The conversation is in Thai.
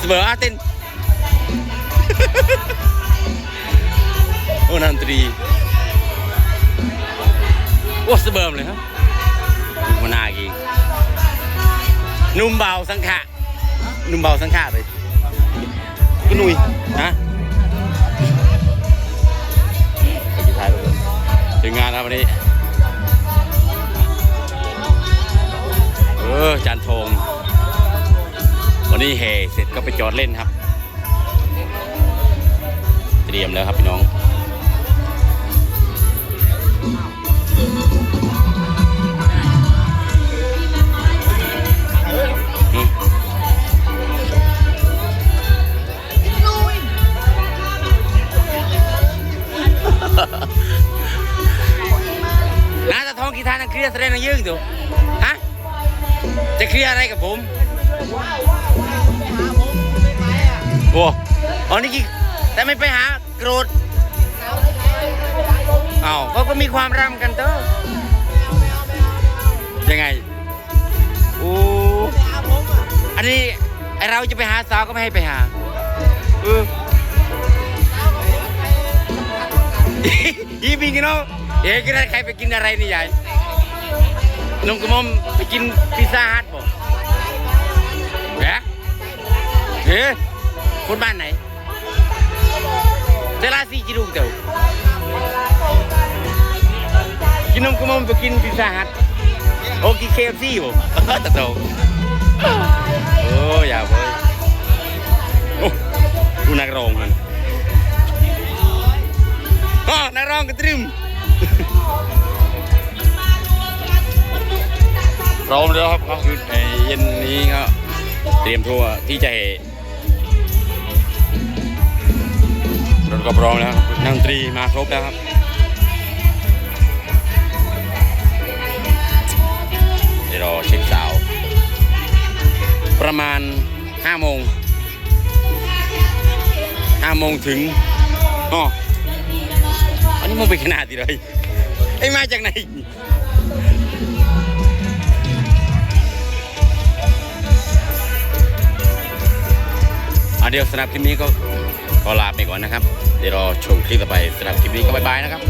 เสมออาเตนโอ้นันตรีโอ้เสเบิมเลยครับมานากีนุ่มเบาสังขะนุ่มเบาสังขะเลยก็นุยนะไปกินท้ายไปก่อนถึงงานแล้ววันนี้ เออจานทง วันนี้เฮเสร็จก็ไปจอดเล่นครับ เตรียมแล้วครับพี่น้องน้าจะท้องกีทานังเครียดแสดงนังยืงดูฮะ จะเคลียร์อะไรกับผม โอ้อ๋อนี่กี่แต่ไม่ไปหาโกรธอ้าวเขาก็มีความรำกันเต้อยังไงโอ้อันนี้เราจะไปหาสาวก็ไม่ให้ไปหาเอออีบิงกันเนาะเอ๊ะกินอะไรใครไปกินอะไรนี่ยายนมกระมอมไปกินพิซซ่าฮัทบ่แหมเฮ้ คนบ้านไหนเจลาซีจิรุงเต้ากินนมกระหมอมไปกินพิซซ่าฮัทโอ้กินเคฟซี่บ่ตะโตโอ้อย่าเว้ยโอ้ดูนักร้องมันอ๋อนักร้องกระตรึมพร้อมแล้วครับก็คือในเย็นนี้ก็เตรียมตัวร์ที่จะ ก็พร้อมแล้วนักดนตรีมาครบแล้วครับเดี๋ยวรอเช็คสาว ประมาณ5โมง5โมงถึงอ๋ออันนี้มองไปขนาดที่เลยไอ้ยมาจากไหนอะเดี๋ยวสำหรับคลิปนี้ก็ ก็ลาไปก่อนนะครับ เดี๋ยวรอชมคลิปต่อไปสำหรับคลิปนี้ก็บายบายนะครับ